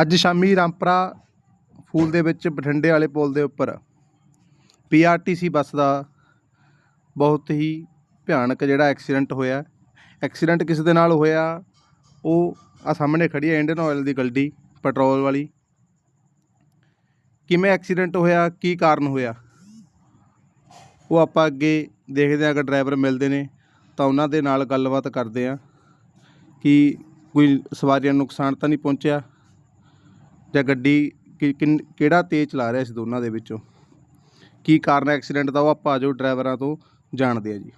ਅੱਜ ਸ਼ਾਮੀ ਰਾਮਪਰਾ ਫੂਲ ਦੇ ਵਿੱਚ ਬਠਿੰਡੇ ਵਾਲੇ ਪੁਲ ਦੇ ਉੱਪਰ ਪੀਆਰਟੀਸੀ ਬੱਸ ਦਾ ਬਹੁਤ ਹੀ ਭਿਆਨਕ ਜਿਹੜਾ ਐਕਸੀਡੈਂਟ ਹੋਇਆ। ਐਕਸੀਡੈਂਟ ਕਿਸ ਦੇ ਨਾਲ ਹੋਇਆ? ਉਹ ਆ ਸਾਹਮਣੇ ਖੜੀ ਹੈ ਇੰਡੀਅਨ ਆਇਲ ਦੀ ਗੱਡੀ, ਪੈਟਰੋਲ ਵਾਲੀ। ਕਿਵੇਂ ਐਕਸੀਡੈਂਟ ਹੋਇਆ? ਕੀ ਕਾਰਨ ਹੋਇਆ? ਉਹ ਆਪਾਂ ਅੱਗੇ ਦੇਖਦੇ ਹਾਂ, ਅਗਰ ਡਰਾਈਵਰ ਮਿਲਦੇ ਨੇ ਤਾਂ ਉਹਨਾਂ ਦੇ ਨਾਲ ਗੱਲਬਾਤ ਕਰਦੇ ਹਾਂ ਕਿ ਕੋਈ ਸਵਾਰੀਆਂ ਨੂੰ ਨੁਕਸਾਨ ਤਾਂ ਨਹੀਂ ਪਹੁੰਚਿਆ। ਜਾਂ ਗੱਡੀ ਕਿਹੜਾ ਤੇਜ਼ ਚਲਾ ਰਿਹਾ ਸੀ ਦੋਨਾਂ ਦੇ ਵਿੱਚੋਂ? ਕੀ ਕਾਰਨ ਐਕਸੀਡੈਂਟ ਦਾ? ਉਹ ਆਪਾਂ ਆਜੋ ਡਰਾਈਵਰਾਂ ਤੋਂ ਜਾਣਦੇ ਆ ਜੀ।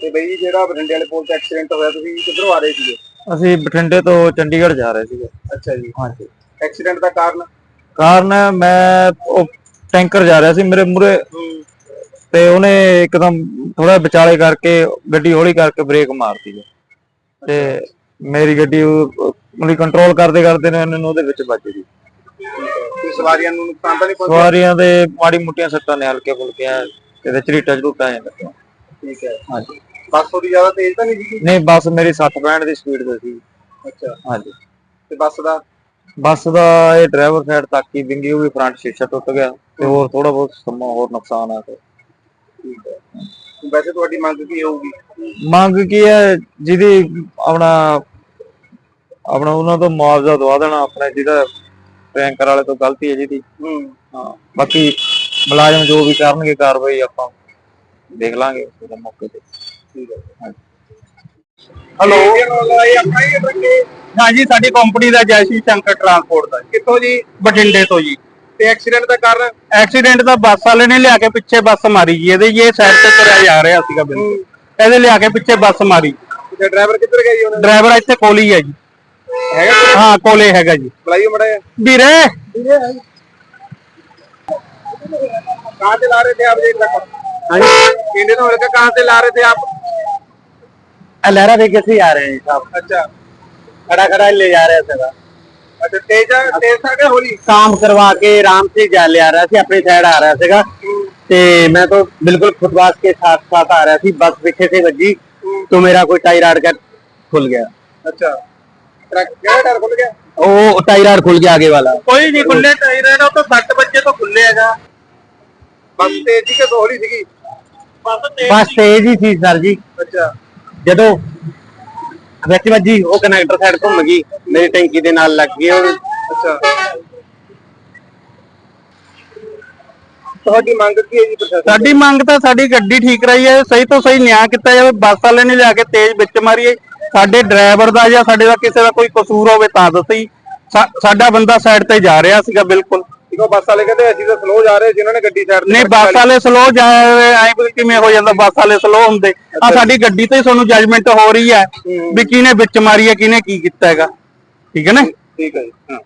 ਤੇ ਬਈ ਜਿਹੜਾ ਬਠਿੰਡੇ ਵਾਲੇ ਪੁਲ ਤੇ ਐਕਸੀਡੈਂਟ ਹੋਇਆ ਤੁਸੀਂ ਕਿੱਧਰੋਂ ਆ ਰਹੇ ਸੀਗੇ? ਅਸੀਂ ਬਠਿੰਡੇ ਤੋਂ ਚੰਡੀਗੜ੍ਹ ਜਾ ਰਹੇ ਸੀਗੇ। ਅੱਛਾ ਜੀ। ਹਾਂਜੀ। ਐਕਸੀਡੈਂਟ ਦਾ ਕਾਰਨ? ਕਾਰਨ ਮੈਂ ਉਹ ਟੈਂਕਰ ਜਾ ਰਿਹਾ ਸੀ ਮੇਰੇ ਮੂਰੇ ਤੇ ਉਹਨੇ ਇੱਕਦਮ ਥੋੜਾ ਵਿਚਾਲੇ ਕਰਕੇ ਗੱਡੀ ਹੌਲੀ ਕਰਕੇ ਬ੍ਰੇਕ ਮਾਰਤੀ ਜੀ। ਤੇ ਮੇਰੀ ਗੱਡੀ ਉਹਨੇ ਕੰਟਰੋਲ ਕਰਦੇ ਕਰਦੇ ਨੇ ਉਹਨੂੰ ਉਹਦੇ ਵਿੱਚ ਵੱਜ ਗਈ। ਕੋਈ ਸਵਾਰੀਆਂ ਨੂੰ ਨੁਕਸਾਨ ਤਾਂ ਨਹੀਂ ਪਹੁੰਚਿਆ? ਸਵਾਰੀਆਂ ਦੇ ਮਾੜੀ ਮੁੱਟੀਆਂ ਸੱਟਾਂ ਨੇ ਹਲਕੇ ਫੁਲਕੀਆਂ ਤੇ ਝਰੀਟਾ ਝੂਟਾ ਜਾਂਦਾ ਪਿਆ। ਠੀਕ ਹੈ ਹਾਂਜੀ। ਬੱਸ ਉਹਦੀ ਜ਼ਿਆਦਾ ਤੇਜ਼ ਤਾਂ ਨਹੀਂ ਸੀਗੀ? ਨਹੀਂ ਬੱਸ ਮੇਰੀ 60 65 ਦੀ ਸਪੀਡ ਤੇ ਸੀ। ਅੱਛਾ। ਹਾਂਜੀ। ਤੇ ਬੱਸ ਦਾ? ਬੱਸ ਦਾ ਇਹ ਡਰਾਈਵਰ ਸਾਈਡ ਤੱਕ ਹੀ ਵਿੰਗੀ ਉਹ ਵੀ ਫਰੰਟ ਸ਼ੀਸ਼ਾ ਟੁੱਟ ਗਿਆ ਤੇ ਹੋਰ ਥੋੜਾ ਬਹੁਤ ਸਮਾਂ ਹੋਰ ਨੁਕਸਾਨ ਆ ਠੀਕ ਹੈ ਵੈਸੇ ਤੁਹਾਡੀ ਮੰਗ ਕੀ ਹੋਊਗੀ? ਮੰਗ ਕੀ ਹੈ ਜਿਹਦੀ ਆਪਣਾ ਆਪਣਾ ਉਹਨਾਂ ਤੋਂ ਮੁਆਵਜ਼ਾ ਦਵਾ ਦੇਣਾ ਆਪਣੇ ਜਿਹਦਾ ਟੈਂਕਰ ਵਾਲੇ ਤੋਂ ਗਲਤੀ ਹੈ ਜਿਹਦੀ। ਹੂੰ। ਹਾਂ ਬਾਕੀ ਮੁਲਾਜ਼ਮ ਜੋ ਵੀ ਕਰਨਗੇ ਕਾਰਵਾਈ ਆਪਾਂ ਦੇਖ ਲਾਂਗੇ ਉਹਦੇ ਮੌਕੇ ਤੇ। ਠੀਕ ਹੈ। ਹੈਲੋ ਹਾਂਜੀ ਸਾਡੀ ਕੰਪਨੀ ਦਾ ਜੈਸੀ ਸ਼ੰਕਰ ਟਰਾਂਸਪੋਰਟ ਦਾ। ਕਿੱਥੋਂ ਜੀ? ਬਠਿੰਡੇ ਤੋਂ ਜੀ। ਤੇ ਐਕਸੀਡੈਂਟ ਦਾ ਕਾਰਨ? ਐਕਸੀਡੈਂਟ ਦਾ ਬੱਸ ਵਾਲੇ ਨੇ ਲਿਆ ਕੇ ਪਿੱਛੇ ਬੱਸ ਮਾਰੀ ਜੀ। ਇਹਦੇ ਇਹ ਸਾਈਡ ਤੇ ਤੁਰਿਆ ਜਾ ਰਿਹਾ ਸੀਗਾ ਬਿਲਕੁਲ। ਇਹਦੇ ਲਿਆ ਕੇ ਪਿੱਛੇ ਬੱਸ ਮਾਰੀ। ਤੇ ਡਰਾਈਵਰ ਕਿੱਧਰ ਗਿਆ ਜੀ ਉਹਨਾਂ? ਡਰਾਈਵਰ ਇੱਥੇ ਕੋਲ ਹੀ ਹੈ ਜੀ। ਹੈਗਾ ਕੋਈ? ਹਾਂ ਕੋਲੇ ਹੈਗਾ ਜੀ ਬੁਲਾਈਓ ਮੜਾ ਵੀਰੇ कहाँ से ला रहे थे आप ये ट्रक इंडियन ऑयल का कहाँ से ला रहे थे आप लहरा भी कैसे आ रहे हैं साहब अच्छा खड़ा खड़ा ले जा रहे थे अच्छा तेज तेज था क्या होली काम करवा के आराम से जा ले आ रहा ਸੀ ਆਪਣੀ ਸਾਈਡ ਆ ਰਿਹਾ ਸੀਗਾ ਤੇ मैं तो बिल्कुल फुटपाथ के साथ साथ आ रहा थी बस पीछे से बजी तो मेरा कोई टायर आड़ का खुल गया अच्छा ट्रक क्या टायर खुल गया वो टायर आड़ खुल गया आगे वाला कोई नहीं खुले टायर है ना तो सट बजे तो खुले हैगा बस तेजी के होली थी ਬਸ ਤੇਜ਼ ਹੀ ਸੀ ਸਰ ਜੀ अच्छा ਜਦੋਂ ਵਿੱਚ ਵੱਜੀ ਉਹ ਕਨੈਕਟਰ ਸਾਈਡ ਘੁੰਮ ਗਈ ਮੇਰੀ ਟੈਂਕੀ ਦੇ ਨਾਲ ਲੱਗ ਗਈ ਉਹ अच्छा ਤੁਹਾਡੀ ਮੰਗ ਕੀ ਹੈ ਜੀ ਪ੍ਰਸ਼ਾਸਨ ਸਾਡੀ ਮੰਗ ਤਾਂ ਸਾਡੀ ਗੱਡੀ ਠੀਕ ਰਹੀ ਹੈ ਸਹੀ ਤੋਂ ਸਹੀ ਨਿਆਂ ਕੀਤਾ ਜਾਵੇ ਬੱਸ ਵਾਲੇ ਨੇ ਲਿਆ ਕੇ ਤੇਜ਼ ਵਿੱਚ ਮਾਰੀ ਹੈ ਸਾਡੇ ਡਰਾਈਵਰ ਦਾ ਜਾਂ ਸਾਡੇ ਦਾ ਕਿਸੇ ਦਾ ਕੋਈ ਕਸੂਰ ਹੋਵੇ ਤਾਂ ਦੱਸੀ। ਸਾਡਾ ਬੰਦਾ ਸਾਈਡ ਤੇ ਜਾ ਰਿਹਾ ਸੀਗਾ ਬਿਲਕੁਲ। ਦੇਖੋ ਬੱਸ ਵਾਲੇ ਕਹਿੰਦੇ ਅਸੀਂ ਤਾਂ ਸਲੋ ਜਾ ਰਹੇ ਜਿਨ੍ਹਾਂ ਨੇ ਗੱਡੀ ਸਾਈਡ ਨਹੀਂ ਬੱਸ ਵਾਲੇ ਸਲੋ ਜਾ ਐ ਕਿਵੇਂ ਹੋ ਜਾਂਦਾ ਬੱਸ ਵਾਲੇ ਸਲੋ ਹੁੰਦੇ। ਆ ਸਾਡੀ ਗੱਡੀ ਤੇ ਹੀ ਤੁਹਾਨੂੰ ਜੱਜਮੈਂਟ ਹੋ ਰਹੀ ਹੈ। ਵੀ ਕਿਹਨੇ ਵਿੱਚ ਮਾਰੀ ਹੈ ਕਿਹਨੇ ਕੀ ਕੀਤਾ ਹੈਗਾ। ਠੀਕ ਹੈ ਨਾ? ਠੀਕ ਹੈ ਜੀ ਹਾਂ।